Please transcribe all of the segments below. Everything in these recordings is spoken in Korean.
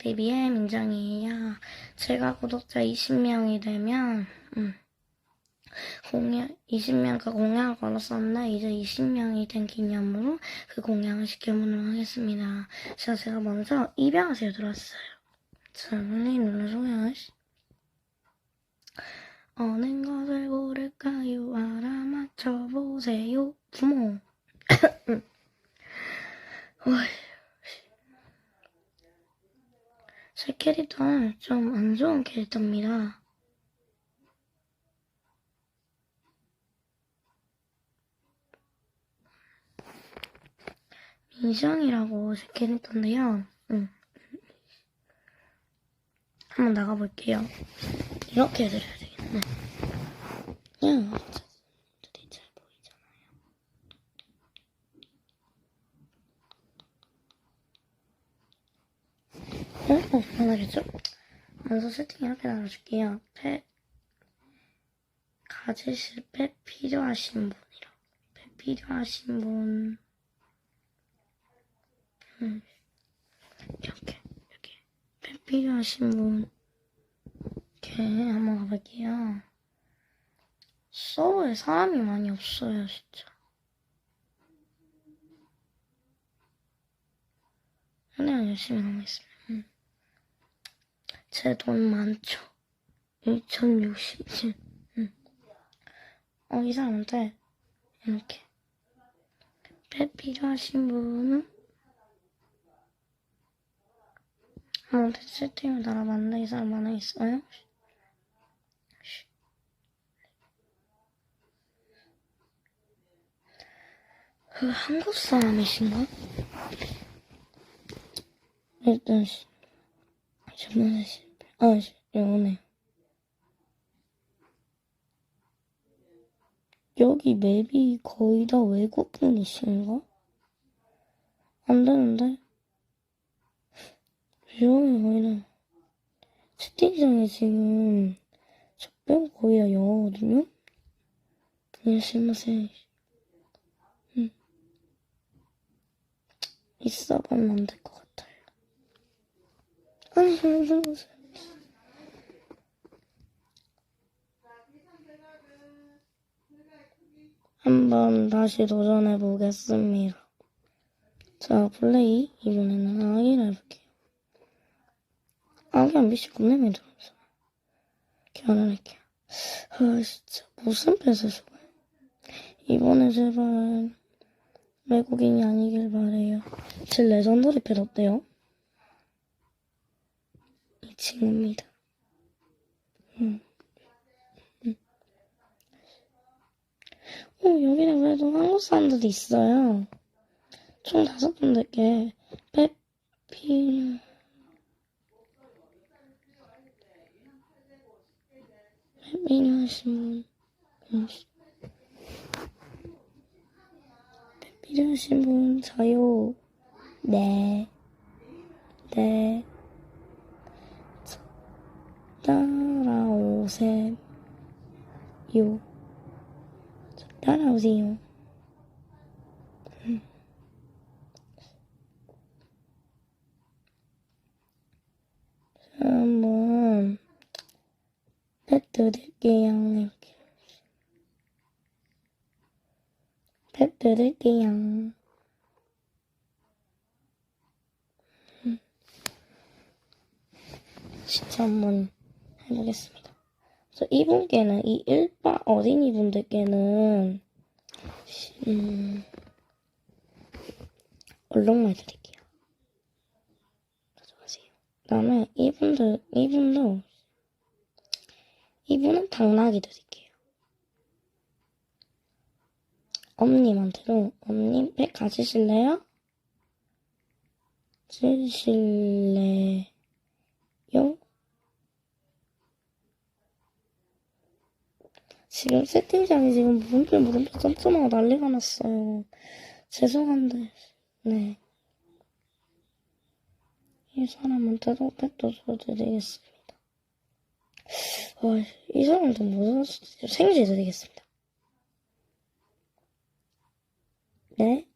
TV의 민정이에요. 제가 구독자 20명이 되면, 음, 공약, 20명 그 공약을 걸었었는데, 이제 20명이 된 기념으로 그 공약을 지켜보도록 하겠습니다. 자, 제가 먼저 입양하세요 들었어요. 자, 빨리 눌러줘요. 씨. 어느 것을 고를까요? 알아맞혀보세요. 부모. 어이. 제 캐릭터는 좀안 좋은 캐릭터입니다. 민정이라고 제 캐릭터인데요. 음. 한번 나가볼게요. 이렇게 해드려야 되겠네. 보이잖아요. 어? 어, 하나겠죠? 먼저 세팅 이렇게 나눠줄게요. 펫, 가지실 펫 필요하신 분이라. 펫 필요하신 분. 음, 이렇게, 이렇게. 펫 필요하신 분. 이렇게 한번 가볼게요. 서버에 사람이 많이 없어요, 진짜. 그냥 열심히 하고 있습니다. 음. 제돈 많죠? 2067. 음. 어, 이 사람한테 이렇게 펫 필요하신 분은 어, 세팅을 달아봤는데 이 사람 안에 있어요? 그 한국 사람이신가? 일단 씨, 전문에 실패. 아, 씨, 오네. 여기 맵이 거의 다 외국분이신가? 안 되는데? 위험해 보이네. 채팅창에 지금 저 빼고 거의 다 영어거든요? 안녕하세요. 응. 있어보면 안 될것 무슨. 한번 다시 도전해 보겠습니다. 자, 플레이 이번에는 아기를 해볼게요. 아기 MBC 겁내면 들어오죠. 결혼할게요. 아, 진짜 무슨 펫을 좋아해? 이번에 제발 외국인이 아니길 바래요. 제 레전더리 펫 어때요? 이 친구입니다. 음. 음. 어, 여기는 그래도 한국 사람들이 있어요. 총 다섯 분들께 페피 페피니 하신 분 필요하신 분 저요. 네. 네. 저, 따라오세요. 저, 따라오세요. 음. 자, 한번 펫 드릴게요. 이렇게. 펫 드릴게요. 음. 진짜 한번 해보겠습니다. 그래서 이분께는, 이 일바 어린이분들께는, 음, 얼룩말 드릴게요. 가져가세요. 그 다음에 이분들, 이분도, 이분은 당나귀 드릴게요. 엄님한테도 엄님 백 가지실래요? 주실래요? 지금 세팅창이 지금 물음표 물음표 점점하고 난리가 났어요. 죄송한데 네. 이 사람한테도 팩도 줘드리겠습니다. 어, 이 사람도 무슨 생지 드리겠습니다. 네?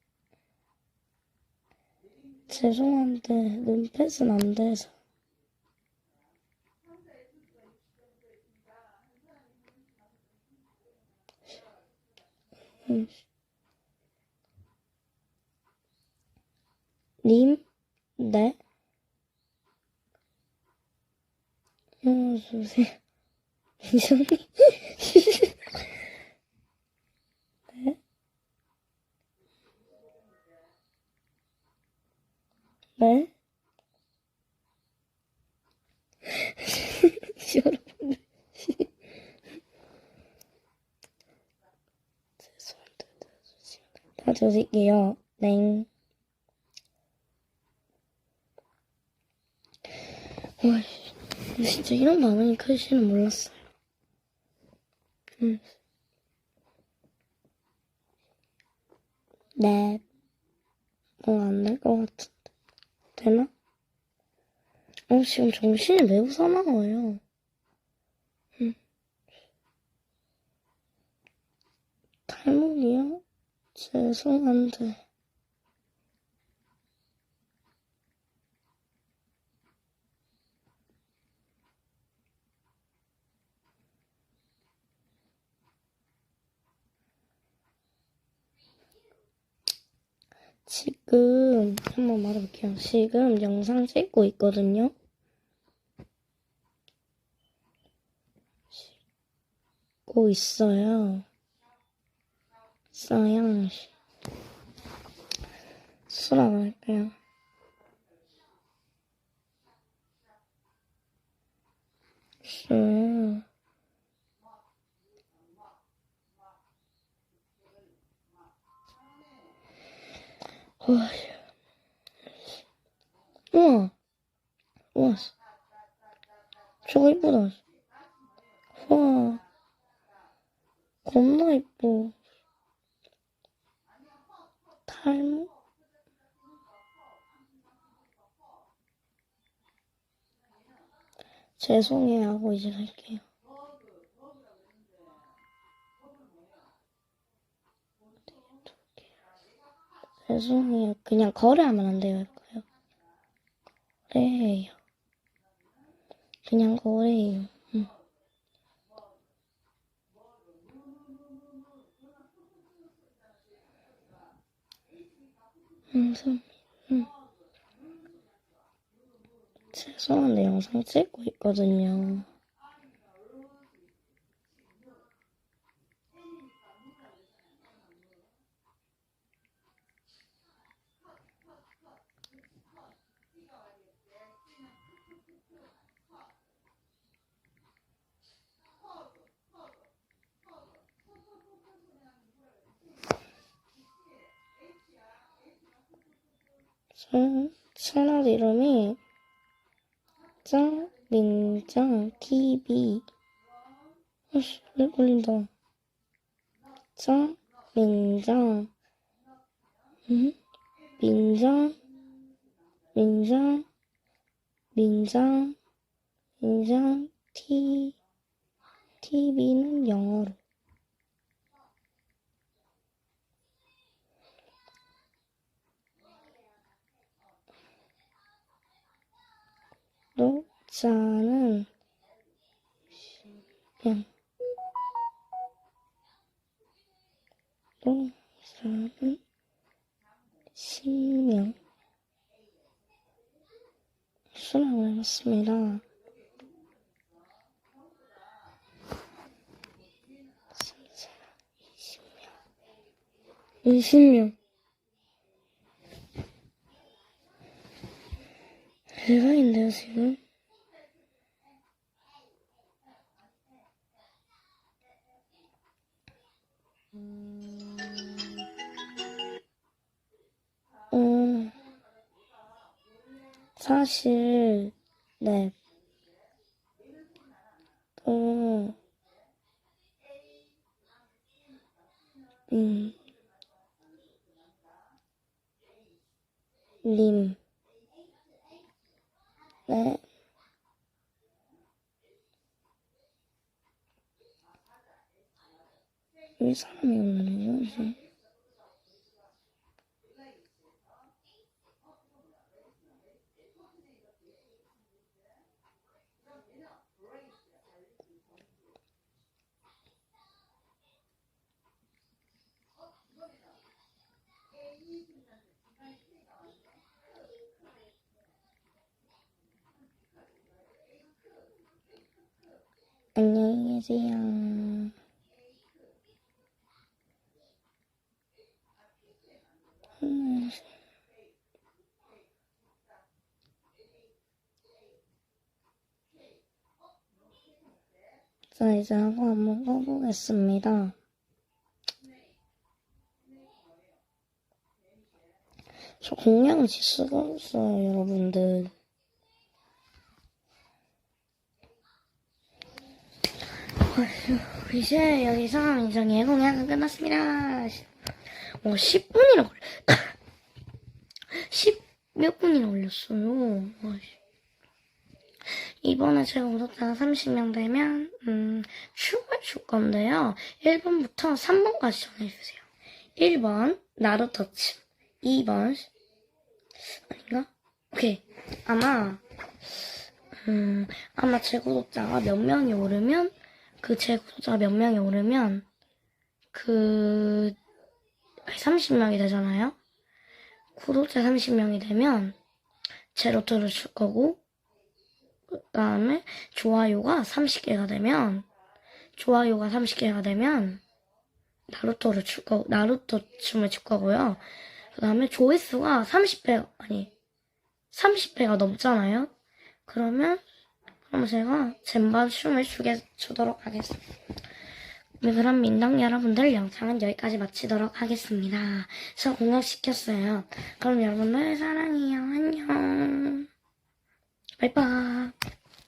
죄송한데 눈펫은 안 돼서 음. 님, 네. 어, 주세요. 이정님. 네. 네. 여러분들. 죄송합니다. 다 주실게요. 네. 와, 진짜 이런 반응이 클지는 몰랐어요. 음. 네. 어, 안될 것 같은데. 되나? 어, 지금 정신이 매우 사나워요. 음. 탈모이요? 죄송한데. 지금 한번 말해볼게요. 지금 영상 찍고 있거든요. 찍고 있어요. 있어요. 수락 할게요. 있어요. 와, 우와, 우와, 저거 이쁘다. 와, 겁나 이뻐. 탈모? 죄송해요 하고 이제 갈게요. 죄송해요. 그냥 거래하면 안 돼요, 할까요? 거래해요. 그냥 거래해요. 응. 영상, 응. 죄송한데 영상 찍고 있거든요. 채널 이름이 짱민짱 TV 아씨 왜 걸린다. 짱민짱 응? 민짱 민짱 민짱 민짱 T TV는 영어로 녹자는 명 녹자는 신명 수락을 해봤습니다. 신세라 20명 20명 대박인데요, 지금? 어, 사실, 네. 또, 음, 님. 네. 왜 사람이 없는 거야, 이제? 안녕히 계세요. 자, 이제 하고 한번 꺼보겠습니다. 저 공략을 지수가 없어요, 여러분들. 이제 여기서 이제 예공약은 끝났습니다. 어, 10분이나 걸려. 10몇 분이나 걸렸어요. 이번에 제가 구독자가 30명 되면, 음, 춤을 출 건데요. 1번부터 3번까지 정해주세요. 1번, 나루터츠. 2번, 아닌가? 오케이. 아마, 음, 아마 제 구독자가 몇 명이 오르면, 그 제 구독자가 몇 명이 오르면, 그, 30명이 되잖아요? 구독자 30명이 되면, 제 로또를 줄 거고, 그 다음에 좋아요가 30개가 되면, 좋아요가 30개가 되면, 나루토를 줄 거, 나루토 춤을 출 거고요. 그 다음에 조회수가 30배, 아니, 30배가 넘잖아요? 그러면, 그럼 제가 젠바 춤을 추게, 추도록 하겠습니다. 네, 그럼 민당 여러분들 영상은 여기까지 마치도록 하겠습니다. 저 공약시켰어요. 그럼 여러분들 사랑해요. 안녕. 拜拜。